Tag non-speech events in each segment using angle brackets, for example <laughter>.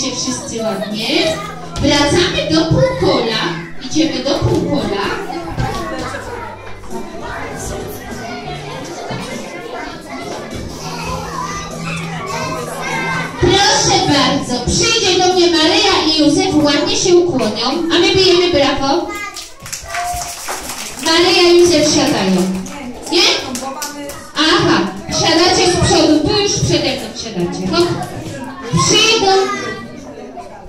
się wszyscy ładnie. Wracamy do półkola. Idziemy do półkola. Proszę bardzo, przyjdzie do mnie Maryja i Józef, ładnie się ukłonią, a my bijemy brawo. Maryja i Józef siadają. Nie? Aha, siadacie z przodu, tu już przede mną siadacie. Hop. Przyjdą.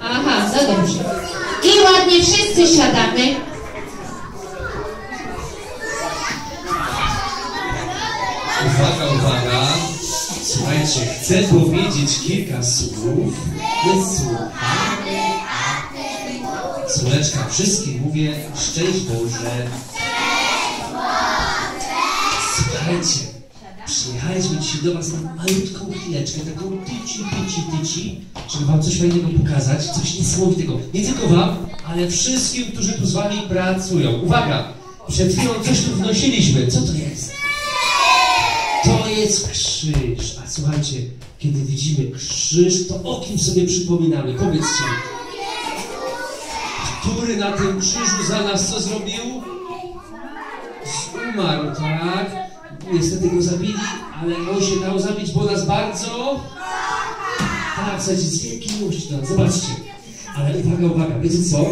Aha, no dobrze. Ładnie wszyscy siadamy. Uwaga, uwaga. Słuchajcie, chcę powiedzieć kilka słów. Wysłuchamy. Słoneczka, wszystkim mówię szczęść Boże. Słuchajcie, przyjechaliśmy dzisiaj do Was na malutką chwileczkę, taką tyci, tyci, tyci, żeby Wam coś fajnego pokazać, coś niesamowitego. Nie tylko Wam, ale wszystkim, którzy tu z Wami pracują. Uwaga, przed chwilą coś tu wnosiliśmy. Co to jest? To jest krzyż. A słuchajcie, kiedy widzimy krzyż, to o kim sobie przypominamy? Powiedzcie. Który na tym krzyżu za nas co zrobił? Umarł, tak? Niestety go zabili, ale on się dał zabić, bo nas bardzo... Tak, słuchajcie, z do nas. Zobaczcie. Ale uwaga, uwaga, wiecie co?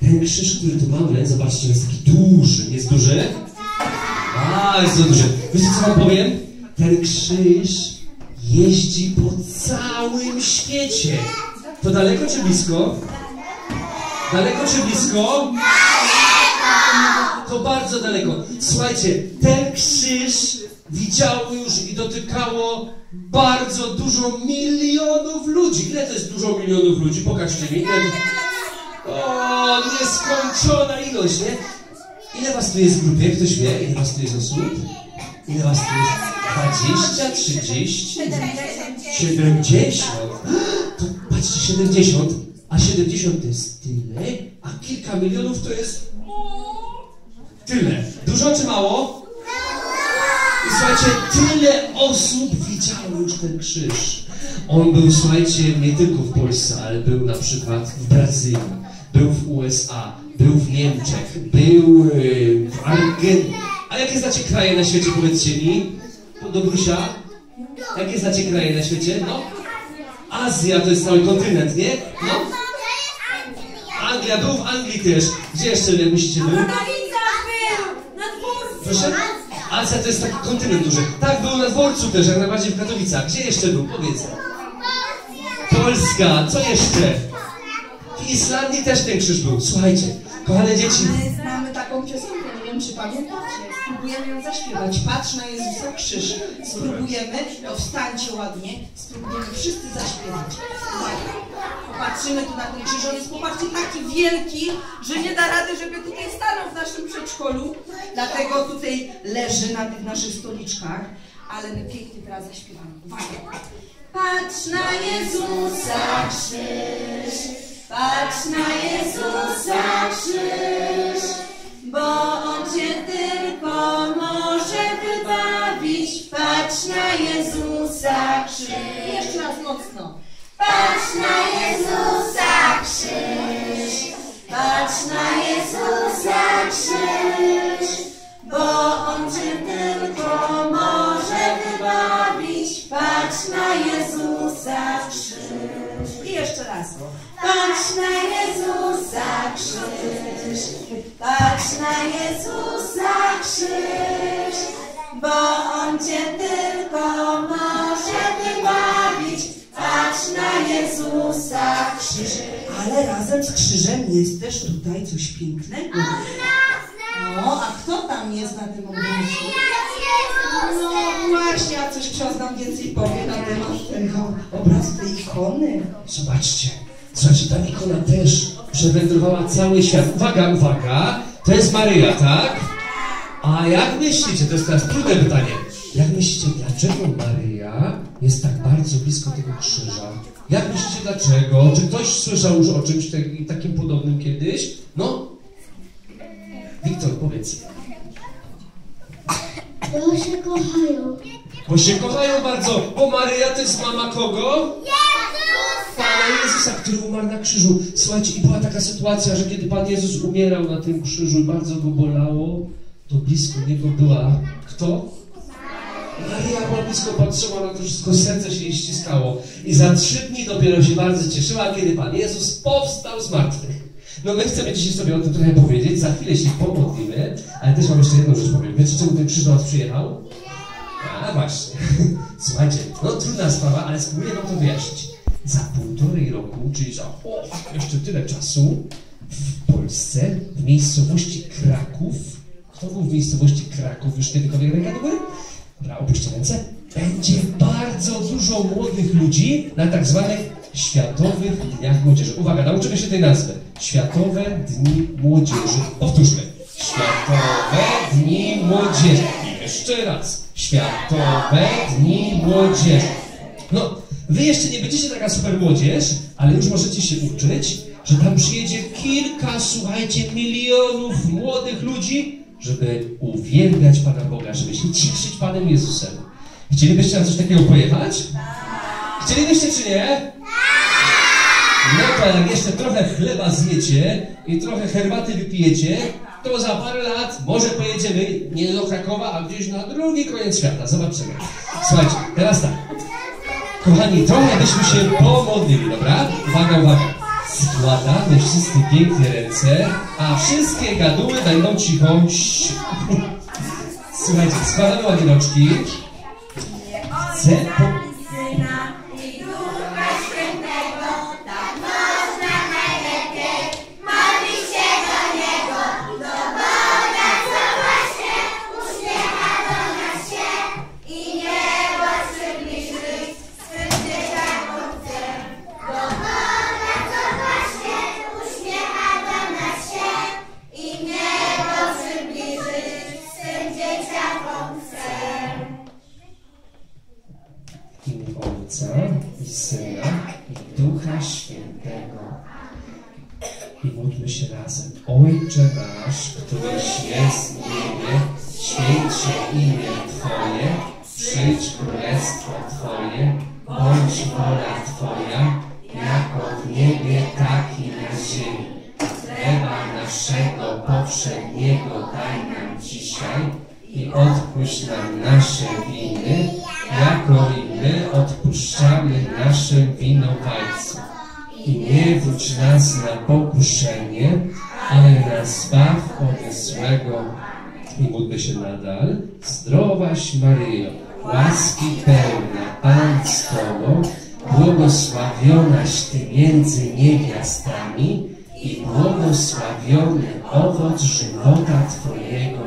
Ten krzyż, który tu mamy, zobaczcie, jest taki duży. Jest duży? A, jest to duży. Wiecie co wam powiem? Ten krzyż jeździ po całym świecie. To daleko czy blisko? Daleko czy blisko? To bardzo daleko. Słuchajcie, ten krzyż widziało już i dotykało bardzo dużo milionów ludzi. Ile to jest dużo milionów ludzi? Pokażcie mi. Ile. O, nieskończona ilość, nie? Ile was tu jest w grupie? Ktoś wie? Ile was tu jest osób? Ile was tu jest? 20, 30, 70. To patrzcie, 70. A 70 to jest tyle, a kilka milionów to jest tyle. Dużo czy mało? I słuchajcie, tyle osób widziało już ten krzyż. On był, słuchajcie, nie tylko w Polsce, ale był na przykład w Brazylii, był w USA, był w Niemczech, był w Argentynie. A jakie znacie kraje na świecie, powiedzcie mi? Do Brusia? Jakie znacie kraje na świecie? No? Azja to jest cały kontynent, nie? No? Anglia, był w Anglii też. Gdzie jeszcze jak myślicie był? Katowicach był! Na dworcu! Proszę? Azja to jest taki kontynent duży. Tak, był na dworcu też, jak najbardziej w Katowicach. Gdzie jeszcze był? Powiedz. Polska, co jeszcze? W Islandii też ten krzyż był. Słuchajcie, kochane dzieci. My znamy taką piosenkę, nie wiem czy pamiętacie. Spróbujemy ją zaśpiewać. Patrz na Jezusa krzyż. Spróbujemy, to wstańcie ładnie. Spróbujemy wszyscy zaśpiewać. Uwaga. Popatrzymy tu na ten krzyż. On jest, popatrzcie, taki wielki, że nie da rady, żeby tutaj stanął w naszym przedszkolu. Dlatego tutaj leży na tych naszych stoliczkach. Ale my pięknie teraz zaśpiewamy. Uwaga. Patrz na Jezusa krzyż. Patrz na Jezusa krzyż, bo On Cię może wybawić. Patrz na Jezusa krzyż. Jeszcze raz mocno. Patrz na Jezusa krzyż. Patrz na Jezusa krzyż, bo On Cię tylko może wybawić. Patrz na Jezusa krzyż. I jeszcze raz. Patrz na Jezusa krzyż, patrz na Jezusa krzyż, bo On Cię tylko może wybawić. Patrz na Jezusa krzyż. Ale razem z krzyżem jest też tutaj coś pięknego. No, a kto tam jest na tym obrazku? No właśnie, a coś ksiądz nam więcej powie na temat tego obrazu, tej ikony. Zobaczcie, ta ikona też przewędrowała cały świat. Uwaga, uwaga, to jest Maryja, tak? A jak myślicie, to jest teraz trudne pytanie, jak myślicie, dlaczego Maryja jest tak bardzo blisko tego krzyża? Jak myślicie, dlaczego? Czy ktoś słyszał już o czymś tak- takim podobnym kiedyś? No? Wiktor, powiedz. Bo się kochają. Bo się kochają bardzo, bo Maryja to jest mama kogo? Na Jezusa, który umarł na krzyżu. Słuchajcie, i była taka sytuacja, że kiedy Pan Jezus umierał na tym krzyżu i bardzo go bolało, to blisko Niego była kto? Maria była blisko patrzyła na to wszystko, serce się jej ściskało. I za trzy dni dopiero się bardzo cieszyła, kiedy Pan Jezus powstał z martwych. No my chcemy dzisiaj sobie o tym trochę powiedzieć, za chwilę się pomodlimy, ale też mam jeszcze jedną rzecz powiem. Wiecie, czemu ten krzyż do nas przyjechał? A właśnie. <laughs> Słuchajcie, no trudna sprawa, ale spróbuję wam to wyjaśnić. Za półtorej roku, czyli za o, jeszcze tyle czasu, w Polsce, w miejscowości Kraków, kto był w miejscowości Kraków, już kiedykolwiek ręka do góry? Dobra, opuśćcie ręce. Będzie bardzo dużo młodych ludzi na tak zwanych Światowych Dniach Młodzieży. Uwaga, nauczymy się tej nazwy. Światowe Dni Młodzieży. Powtórzmy. Światowe Dni Młodzieży. I jeszcze raz. Światowe Dni Młodzieży. No, wy jeszcze nie będziecie taka super młodzież, ale już możecie się uczyć, że tam przyjedzie kilka, słuchajcie, milionów młodych ludzi, żeby uwielbiać Pana Boga, żeby się cieszyć Panem Jezusem. Chcielibyście na coś takiego pojechać? Chcielibyście czy nie? No to jak jeszcze trochę chleba zjecie i trochę herbaty wypijecie, to za parę lat może pojedziemy nie do Krakowa, a gdzieś na drugi koniec świata. Zobaczymy. Słuchajcie, teraz tak. Kochani, trochę byśmy się pomodlili, dobra? Uwaga, uwaga. Składamy wszyscy pięknie ręce, a wszystkie gaduły będą cicho. Słuchajcie, składamy ładnie rączki. Chcę po... Syna i Ducha Świętego. I módlmy się razem. Ojcze nasz, któryś jest w niebie, święć się imię Twoje, przyjdź królestwo Twoje, bądź wola Twoja, jako w niebie, tak i na ziemi. Chleba naszego powszedniego daj nam dzisiaj i odpuść nam nasze winy, jako i my odpuszczamy naszym winowajcom. I nie wódź nas na pokuszenie, ale nas zbaw od złego. I módlmy się nadal. Zdrowaś Maryjo, łaski pełna, Pan z Tobą, błogosławionaś Ty między niewiastami i błogosławiony owoc żywota Twojego.